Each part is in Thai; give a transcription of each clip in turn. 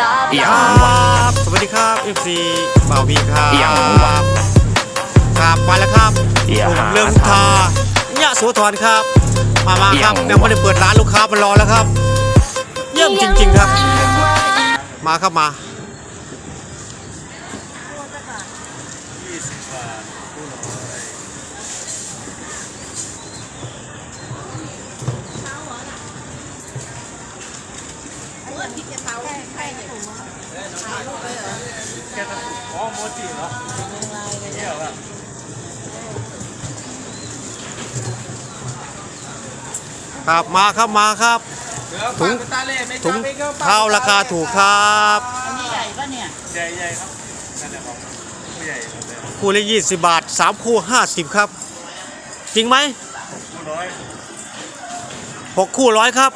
ลาเอี่ยลางครับสวัสดีครับ FC บ่าวบีครับเอี่ยงวะครับมาแล้วครับเอี่ยผมหาเรื่องทายะโสธรครับ มามาเอี่คยรับงยังไม่ได้เปิดร้านลูกค้ามารอแล้วครับ เยี่ยมจริง ๆครับ มาครับมา ครับมาครับมาครับ ถุงถุงเท้าราคาถูกครับอันนี้ใหญ่ปะเนี่ยใหญ่ๆครับนั่นแหละครับผู้ใหญ่หมดเลยคู่ละ20บาท3คู่50ครับ จริงไหมผู้น้อย6คู่ร้อยครับ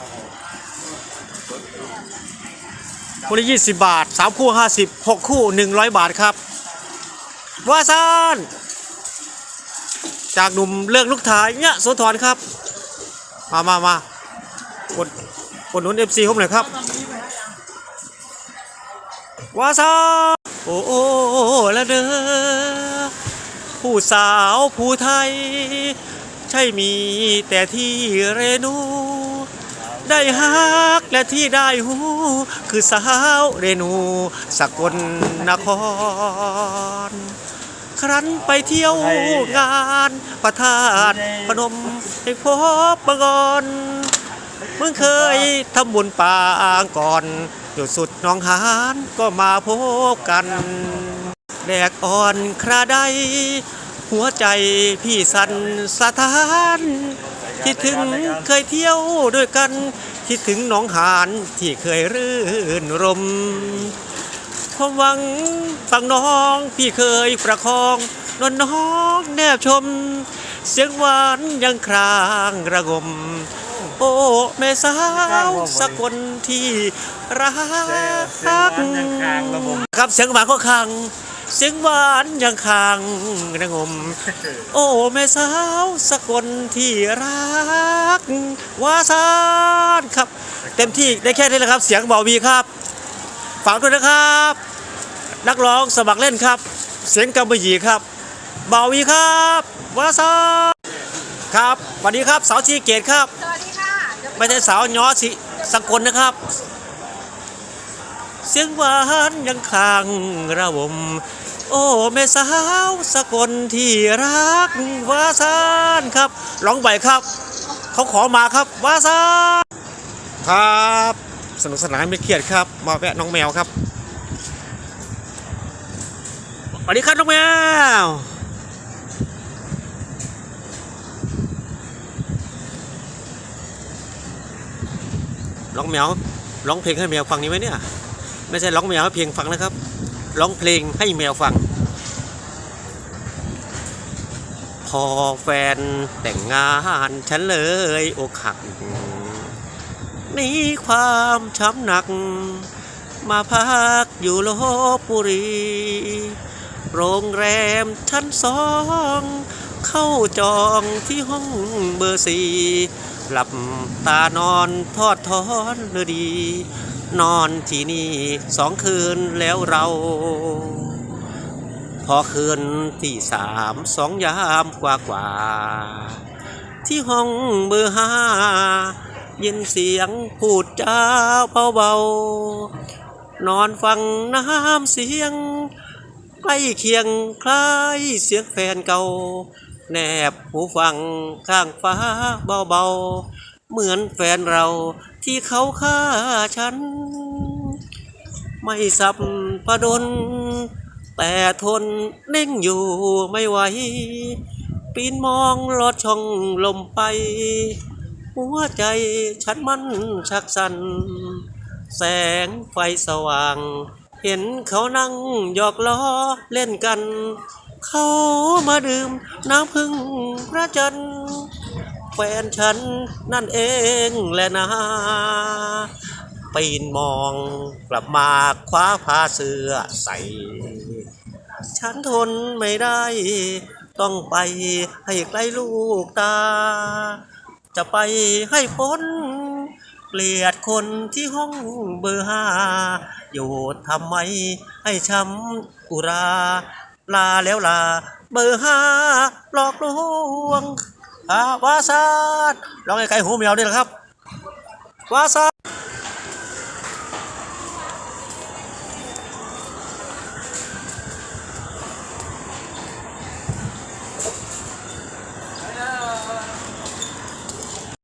คู่ละ20 บาท 3 คู่ 50 6 คู่ 100 บาทครับว่าซานจากหนุ่มเลิกลูกถ่ายเนี่ยโสธรครับ มามามากดกดหนุน FC ผมหน่อยครับว่าซานโอ้โอ้โอ้ละเด้อผู้สาวผู้ไทย ใช่มีแต่ที่เรนู ได้ฮักและที่ได้หู คือสาวเรนูสกลนคร ครั้นไปเที่ยวงานประทาดพนมให้พบบังกอนมึงเคยทำบุญป่างก่อนอยู่สุดน้องหานก็มาพบกันแดกอ่อนคราใด หัวใจพี่สันสะท้านคิดถึงเคยเที่ยวด้วยกัน คิดถึงหน้องหานที่เคยรื่นรมความหวังฟังน้องพี่เคยประคองนวลน้องแนบชม เสียงหวานยังครางระงมโอ้แม่สาวสักคนที่รักยังคางระบบครับเสียงหวานก็คัง เสียงหวานยังคางระงม โอ้แม่สาวสกลที่รักวาสานครับ เต็มที่ได้แค่นี้แหละครับ เสียงเบาวีครับฝากด้วยนะครับ นักร้องสมัครเล่นครับ เสียงกำมะหยี่ครับ เบาวีครับวาสานครับสวัสดีครับสาวชีเกตครับ สวัสดีค่ะเดี๋ยวไม่ใช่สาวย้อสิสกลนะครับ เสียงหวานยังคลางระวม โอ้แม่สาวสกลที่รักวาซานครับร้องใบครับ เขาขอมาครับวาซานครับ สนุกสนานไม่เครียดครับ มาแวะน้องแมวครับสวัสดีครับน้องแมวร้องแมวร้องเพลงให้แมวฟังนี่ไหมเนี่ย ไม่ใช่ร้องแมวให้เพลงฟังนะครับ ร้องเพลงให้แมวฟัง พอแฟนแต่งงานฉันเลยอกหักหนี่ความช้ำหนัก มาพักอยู่ลบบุรี โรงแรมชั้นสอง เข้าจองที่ห้องเบอร์สี่หลับตานอนทอดทอนเรือดี นอนที่นี่สองคืนแล้วเรา พอคืนที่สามสองยามกว่ากว่า ที่ห้องเบอร์ห้ายินเสียงพูดจาเบาๆนอนฟังน้ำเสียง ใกล้เคียงคล้ายเสียงแฟนเก่า แนบหูฟังข้างฟ้าเบาๆ เหมือนแฟนเราที่เขาฆ่าฉัน ไม่สับพดลแต่ทนเน่งอยู่ไม่ไหว ปีนมองลอดช่องลมไป หัวใจฉันมันชักสัน แสงไฟสว่าง เห็นเขานั่งหยอกล้อเล่นกัน เขามาดื่มน้ำพึ่งพระจันทร์ แฟนฉันนั่นเองแหละนะปีนมองกลับมาคว้าผ้าเสื้อใส่ ฉันทนไม่ได้ ต้องไปให้ใกล้ลูกตา จะไปให้พ้นเกลียดคนที่ห้องเบอร์ห้าอยู่ทำไมให้ช้ำอุรา ลาแล้วลา เบอร์ห้าหลอกลวง อาวาซาดลองไอ้ไก่หูแมวนี่แหละครับวาซา